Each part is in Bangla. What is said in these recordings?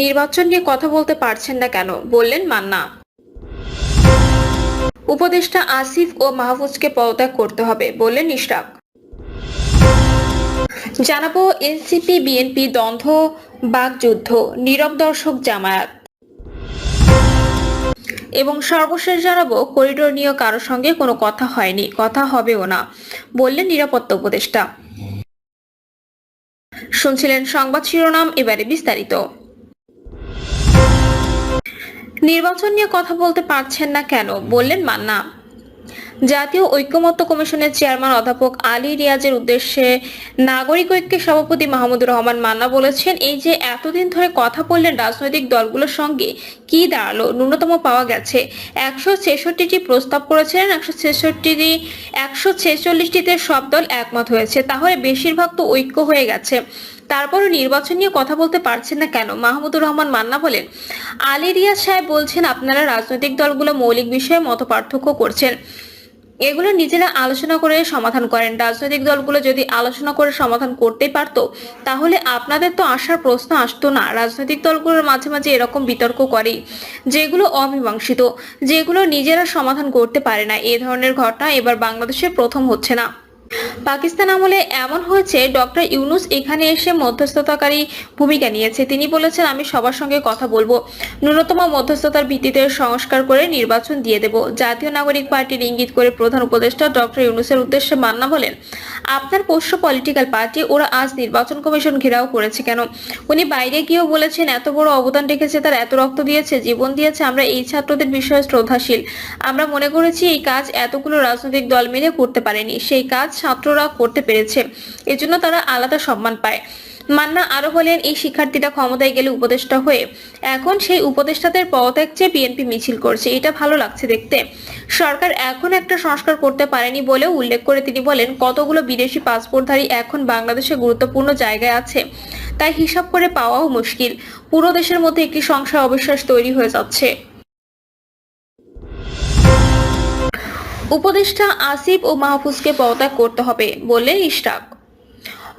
নির্বাচন নিয়ে কথা বলতে পারছেন না কেন? বললেন মান্না। উপদেষ্টা আসিফ ও মাহফুজকে পদত্যাগ করতে হবে, বললেন ইশরাক। জানাব এনসিপি, বিএনপি দ্বন্দ্ব বাগযুদ্ধ নীরব দর্শক জামায়াত। এবং সর্বশেষ জানাব করিডোর নিয়ে কারোর সঙ্গে কোনো কথা হয়নি, কথা হবেও না, বললেন নিরাপত্তা উপদেষ্টা। শুনছিলেন সংবাদ শিরোনাম, এবারে বিস্তারিত। নির্বাচন নিয়ে কথা বলতে পারছেন না কেন? বললেন মান্না। জাতীয় ঐক্যমত্য কমিশনের চেয়ারম্যান অধ্যাপক আলী রিয়াজের উদ্দেশ্যে নাগরিক ঐক্যের সভাপতি মাহমুদুর রহমান মান্না বলেছেন, এই যে এতদিন ধরে কথা বললেন রাজনৈতিক দলগুলোর সঙ্গে, কি দাঁড়াল? ন্যূনতম পাওয়া গেছে একশো ছেষট্টিটি প্রস্তাব করেছিলেন, একশো ছেষট্টিটি, একশো ছেচল্লিশটিতে সব দল একমত হয়েছে। তাহলে বেশিরভাগ তো ঐক্য হয়ে গেছে। তারপরও নির্বাচন নিয়ে কথা বলতে পারছেন না কেন? মাহমুদুর রহমান মান্না বলেন, আলী রিয়াজ সাহেব বলছেন, আপনারা রাজনৈতিক দলগুলো মৌলিক বিষয়ে মত পার্থক্য করছেন। এগুলো নিজেরা আলোচনা করে সমাধান করেন। রাজনৈতিক দলগুলো যদি আলোচনা করে সমাধান করতে পারত, তাহলে আপনাদের তো আসার প্রশ্ন আসতো না। রাজনৈতিক দলগুলোর মাঝে মাঝে এরকম বিতর্ক করে যেগুলো অমীমাংসিত, যেগুলো নিজেরা সমাধান করতে পারে না। এ ধরনের ঘটনা এবার বাংলাদেশে প্রথম হচ্ছে না। পাকিস্তান আমলে এমন হয়েছে, ডক্টর ইউনুস এখানে এসে মধ্যস্থতাকারী ভূমিকা নিয়েছে। তিনি বলেছেন, আমি সবার সঙ্গে কথা বলব। ন্যূনতম মধ্যস্থতার ভিত্তিতে সংস্কার করে নির্বাচন দিয়ে দেব। জাতীয় নাগরিক পার্টির ইঙ্গিত করে প্রধান উপদেষ্টা ডক্টর ইউনুসের উদ্দেশ্যে মান্না বলেন আপনার পোষ্য পলিটিক্যাল পার্টি ওরা আজ নির্বাচন কমিশন ঘেরাও করেছে কেন? উনি বাইরে গিয়েও বলেছেন, এত বড় অবদান রেখেছে, তার এত রক্ত দিয়েছে, জীবন দিয়েছে, আমরা এই ছাত্রদের বিষয়ে শ্রদ্ধাশীল। আমরা মনে করেছি এই কাজ এতগুলো রাজনৈতিক দল মিলে করতে পারেনি, সেই কাজ ছাত্ররা করতে পেরেছে। এজন্য তারা আলাদা সম্মান পায়। মান্না আরও বলেন, এই শিক্ষার্থীরা ক্ষমতায় গেলে উপদেষ্টা হয়ে এখন সেই উপদেষ্টাদের পদত্যাগ চেয়ে বিএনপি মিছিল করছে। এটা ভালো লাগছে দেখতে। সরকার এখন একটা সংস্কার করতে পারেনি বলেও উল্লেখ করে তিনি বলেন, কতগুলো বিদেশি পাসপোর্টধারী এখন বাংলাদেশে গুরুত্বপূর্ণ জায়গায় আছে। তাই হিসাব করে পাওয়াও মুশকিল। পুরো দেশের মধ্যে একটি সংশয় অবিশ্বাস তৈরি হয়ে যাচ্ছে। উপদেষ্টা আসিফ ও মাহফুজকে পদত্যাগ করতে হবে বললেন ইশরাক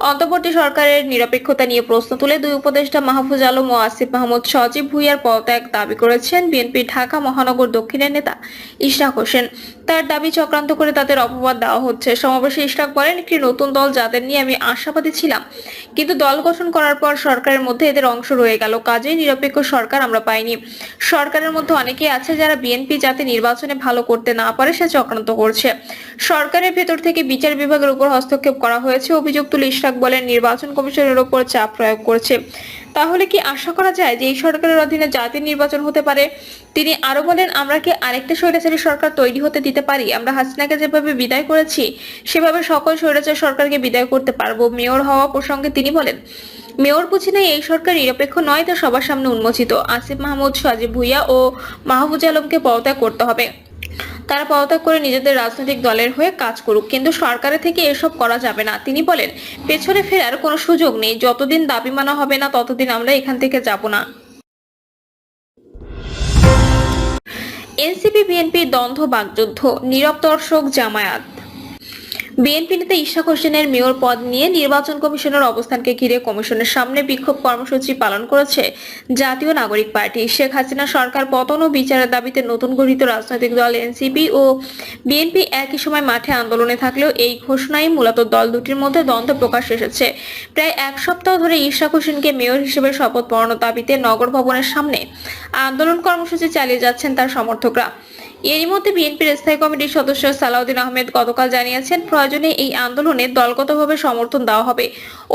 অন্তর্বর্তী সরকারের নিরপেক্ষতা নিয়ে প্রশ্ন তুলে দুই উপদেষ্টা মাহফুজ আলম ও আসিফ মাহমুদ সজীব ভুইয়ার পদত্যাগ দাবি করেছেন বিএনপি ঢাকা মহানগর দক্ষিণের নেতা ইশরাক হোসেন। তার দাবি চক্রান্ত করে তাদের অপবাদ দেওয়া হচ্ছে। সমাবেশে ইশরাক বলেন, একটি নতুন দল যাদের নিয়ে আমি আশাবাদী ছিলাম। কিন্তু দল গঠন করার পর সরকারের মধ্যে এদের অংশ রয়ে গেল। কাজেই নিরপেক্ষ সরকার আমরা পাইনি। সরকারের মধ্যে অনেকেই আছে যারা বিএনপি যাতে নির্বাচনে ভালো করতে না পারে সে চক্রান্ত করছে। সরকারের ভেতর থেকে বিচার বিভাগের উপর হস্তক্ষেপ করা হয়েছে। অভিযোগ তুলে ইশরাক বলেন, নির্বাচন কমিশনের উপর চাপ প্রয়োগ করছে। তাহলে কি আশা করা যায় যে এই সরকারের অধীনে জাতীয় নির্বাচন হতে পারে? তিনি আরও বলেন, আমরা কি আরেকটা স্বৈরাচারী সরকার তৈরি হতে দিতে পারি? আমরা হাসিনাকে যেভাবে বিদায় করেছি, সেভাবে সকল স্বৈরাচার সরকারকে বিদায় করতে পারব। মেয়র হওয়া প্রসঙ্গে তিনি বলেন, মেয়র বুঝি নাই, এই সরকার নিরপেক্ষ নয়, তা সবার সামনে উন্মোচিত। আসিফ মাহমুদ, সাজিব ভুইয়া ও মাহবুজ আলমকে পদত্যাগ করতে হবে। তারা পদত্যাগ করে নিজেদের রাজনৈতিক দলের হয়ে কাজ করুক। কিন্তু সরকারের থেকে এসব করা যাবে না। তিনি বলেন, পেছনে ফেরার কোনো সুযোগ নেই। যতদিন দাবি মানা হবে না, ততদিন আমরা এখান থেকে যাব না। এনসিপি, বিএনপি দ্বন্দ্ব বাগযুদ্ধ নিরব দর্শক জামায়াত। বিএনপি নেতা ইশাক হোসেনের মেয়র পদ নিয়ে নির্বাচন কমিশনের অবস্থানকে ঘিরে কমিশনের সামনে বিক্ষোভ কর্মসূচি পালন করেছে জাতীয় নাগরিক পার্টি। শেখ হাসিনা সরকার পতন ও বিচারের দাবিতে নতুন গঠিত রাজনৈতিক দল এনসিপি ও বিএনপি একই সময় মাঠে আন্দোলনে থাকলেও এই ঘোষণায় মূলত দল দুটির মধ্যে দ্বন্দ্ব প্রকাশ এসেছে। প্রায় এক সপ্তাহ ধরে ইশাক হোসেনকে মেয়র হিসেবে শপথ পড়ানোর দাবিতে নগর ভবনের সামনে আন্দোলন কর্মসূচি চালিয়ে যাচ্ছেন তার সমর্থকরা। এরই মধ্যে বিএনপির স্থায়ী কমিটির সদস্য সালাউদ্দিন আহমেদ গতকাল জানিয়েছেন, প্রয়োজনে এই আন্দোলনে দলগতভাবে সমর্থন দেওয়া হবে।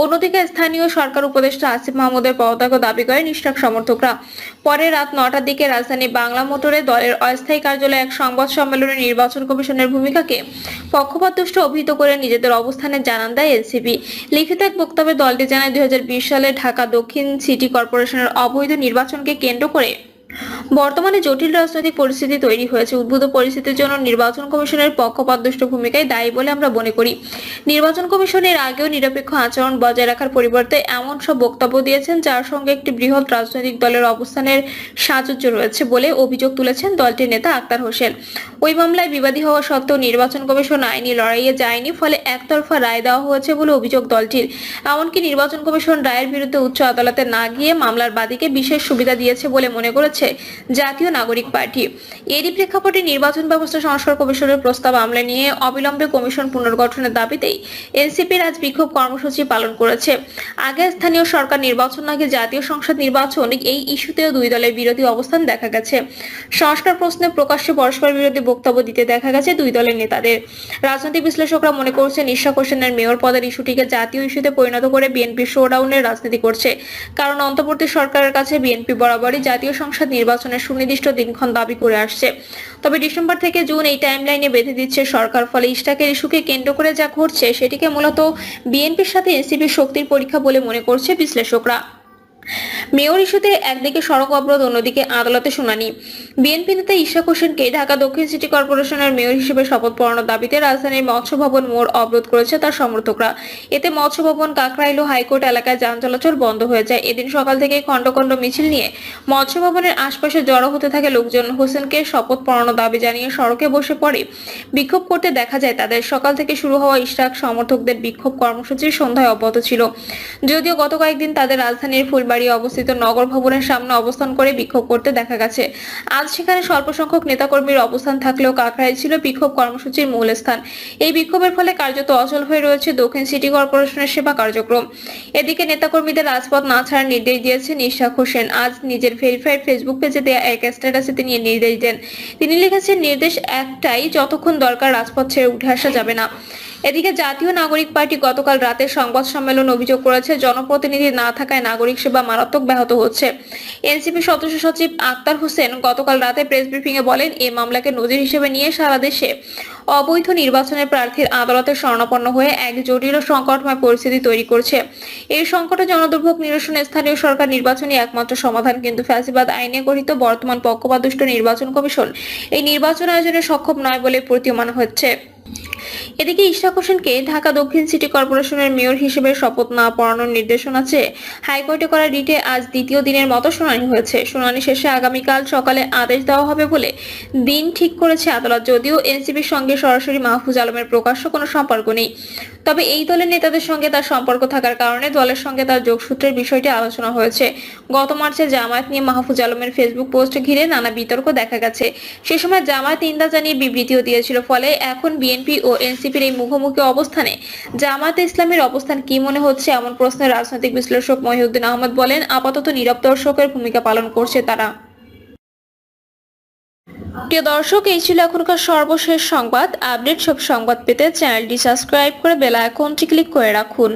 অন্যদিকে স্থানীয় সরকার উপদেষ্টা আসিফ মাহমুদের পদত্যাগ দাবি করে ইশরাক সমর্থকরা। পরে রাত নটার দিকে রাজধানী বাংলা মোটরে দলের অস্থায়ী কার্যালয়ে এক সংবাদ সম্মেলনে নির্বাচন কমিশনের ভূমিকাকে পক্ষপাতদুষ্ট অভিহিত করে নিজেদের অবস্থানে জানান দেয় এনসিপি। লিখিত এক বক্তব্যে দলটি জানায়, দুই হাজার বিশ সালে ঢাকা দক্ষিণ সিটি কর্পোরেশনের অবৈধ নির্বাচনকে কেন্দ্র করে বর্তমানে জটিল রাজনৈতিক পরিস্থিতি তৈরি হয়েছে। উদ্ভূত পরিস্থিতির জন্য নির্বাচন কমিশনের পক্ষপাতদুষ্ট ভূমিকায় দায়ী বলে আমরা মনে করি। নির্বাচন কমিশনের আগেও নিরপেক্ষ আচরণ বজায় রাখার পরিবর্তে এমন সব বক্তব্য দিয়েছেন, যার সঙ্গে একটি বৃহৎ রাজনৈতিক দলের অবস্থানের সাজুজ্য রয়েছে বলে অভিযোগ তুলেছেন দলটির নেতা আক্তার হোসেন। ওই মামলায় বিবাদী হওয়া সত্ত্বেও নির্বাচন কমিশন আইনি লড়াইয়ে যায়নি, ফলে একতরফা রায় দেওয়া হয়েছে বলে অভিযোগ দলটির। এমনকি নির্বাচন কমিশন রায়ের বিরুদ্ধে উচ্চ আদালতে না গিয়ে মামলার বাদীকে বিশেষ সুবিধা দিয়েছে বলে মনে করেছে জাতীয় নাগরিক পার্টি। এরই প্রেক্ষাপটে নির্বাচন ব্যবস্থা সংস্কার কমিশনের প্রস্তাব আমলে নিয়ে অবিলম্বে কমিশন পুনর্গঠনের দাবিতেই এনসিপির আজ বিক্ষোভ কর্মসূচি পালন করেছে। আগে স্থানীয় সরকার নির্বাচন, আগে জাতীয় সংসদ নির্বাচন, এই ইস্যুতেও দুই দলের বিরোধী অবস্থান দেখা গেছে। সংস্কার প্রশ্নে প্রকাশ্যে পরস্পর বিরোধী বক্তব্য দিতে দেখা গেছে দুই দলের নেতাদের। রাজনৈতিক বিশ্লেষকরা মনে করছেন ঈশা হোসেনের মেয়র পদের ইস্যুটিকে জাতীয় ইস্যুতে পরিণত করে বিএনপি শোডাউনের রাজনীতি করছে। কারণ অন্তর্বর্তী সরকারের কাছে বিএনপি বরাবরই জাতীয় সংসদ নির্বাচনের সুনির্দিষ্ট দিনক্ষণ দাবি করে আসছে। তবে ডিসেম্বর থেকে জুন এই টাইমলাইনে বেঁধে দিচ্ছে সরকার, ফলে ইস্টাকের ইস্যুকে কেন্দ্র করে যা ঘটছে সেটিকে মূলত বিএনপির সাথে এনসিপির শক্তির পরীক্ষা বলে মনে করছে বিশ্লেষকরা। মেয়র ইস্যুতে একদিকে সড়ক অবরোধ, অন্যদিকে আদালতে শুনানি। বিএনপি নেতা ইশাক হোসেনকে ঢাকা দক্ষিণ সিটি কর্পোরেশনের মেয়র হিসেবে শপথ পড়ানোর দাবিতে রাজধানীর মৎস্য ভবন মোড় অবরোধ করেছে তার সমর্থকরা। এতে মৎস্য ভবন কাকরাইল হাইকোর্ট এলাকায় যান চলাচল বন্ধ হয়ে যায়। এদিন সকাল থেকে খণ্ড খণ্ড মিছিল নিয়ে মৎস্য ভবনের আশপাশে জড়ো হতে থাকে লোকজন। হোসেনকে শপথ পড়ানোর দাবি জানিয়ে সড়কে বসে পড়ে। বিক্ষোভ করতে দেখা যায় তাদের। সকাল থেকে শুরু হওয়া ইশরাক সমর্থকদের বিক্ষোভ কর্মসূচি সন্ধ্যায় অব্যাহত ছিল। যদিও গত কয়েকদিন তাদের রাজধানীর ফুলবাড়ি অবস্থিত নগর ভবনের সামনে অবস্থান করে বিক্ষোভ করতে দেখা গেছে। আজ সেখানে স্বল্প সংখ্যক নেতাকর্মীর অবস্থান থাকলেও কাকরাই ছিল বিক্ষোভ কর্মসূচির মূল স্থান। এই বিক্ষোভের ফলে কার্যত অচল হয়ে রয়েছে দক্ষিণ সিটি কর্পোরেশনের সেবা কার্যক্রম। এদিকে নেতাকর্মীদের রাজপথ না ছাড়ার নির্দেশ দিয়েছেন ইশাক হোসেন। আজ নিজের ভেরিফাইড ফেসবুক পেজে দেওয়া এক স্ট্যাটাসে তিনি নির্দেশ দেন। তিনি লিখেছেন, নির্দেশ একটাই, যতক্ষণ দরকার রাজপথ ছেড়ে উঠে আসা যাবে না। এদিকে জাতীয় নাগরিক পার্টি গতকাল রাতে সংবাদ সম্মেলন অভিযোগ করেছে, জনপ্রতিনিধি না থাকায় নাগরিক সেবা মারাত্মক ব্যাহত হচ্ছে। এনসিপি সদস্য সচিব আক্তার হোসেন গতকাল রাতে প্রেস ব্রিফিং এ বলেন, এই মামলাকে নজির হিসেবে নিয়ে সারা দেশে অবৈধ নির্বাচনের প্রার্থীর আদালতে শরণাপন্ন হয়ে এক জটিল সংকটময় পরিস্থিতি তৈরি করছে। এই সংকটে জনদুর্ভোগ নিরসনে স্থানীয় সরকার নির্বাচনই একমাত্র সমাধান, কিন্তু ফ্যাসিবাদ আইনে গঠিত বর্তমান পক্ষপাতদুষ্ট নির্বাচন কমিশন এই নির্বাচন আয়োজনে সক্ষম নয় বলে প্রতীয়মান হচ্ছে। এদিকে ইশরাক হোসেনকে ঢাকা দক্ষিণ সিটি কর্পোরেশনের মেয়র হিসেবে শপথ না পড়ানোর নির্দেশনা চেয়ে হাইকোর্টে করা রিটে আজ দ্বিতীয় দিনের মতো শুনানি হয়েছে। শুনানি শেষে আগামীকাল সকালে আদেশ দেওয়া হবে বলে দিন ঠিক করেছে আদালত। যদিও এনসিপির সঙ্গে সরাসরি মাহফুজ আলমের প্রকাশ্য কোনো সম্পর্ক নেই। তবে এই দলের নেতাদের সঙ্গে তার সম্পর্ক থাকার কারণে দলের সঙ্গে তার যোগসূত্রের বিষয়টি আলোচনা হয়েছে। গত মার্চে জামায়াত নিয়ে মাহফুজ আলমের ফেসবুক পোস্ট ঘিরে নানা বিতর্ক দেখা গেছে। সে সময় জামায়াত নিন্দা জানিয়ে বিবৃতিও দিয়েছিল। ফলে এখন বিএনপি ও এনসিপির এই মুখোমুখি অবস্থানে জামাত ইসলামের অবস্থান কি মনে হচ্ছে? এমন প্রশ্নে রাজনৈতিক বিশ্লেষক মহিউদ্দিন আহমদ বলেন, আপাতত নীরব দর্শকের ভূমিকা পালন করছে তারা। প্রিয় দর্শক, এই ছিল এখনকার সর্বশেষ সংবাদ। আপডেট সব সংবাদ পেতে চ্যানেলটি সাবস্ক্রাইব করে বেলা আইকনটি ক্লিক করে রাখুন।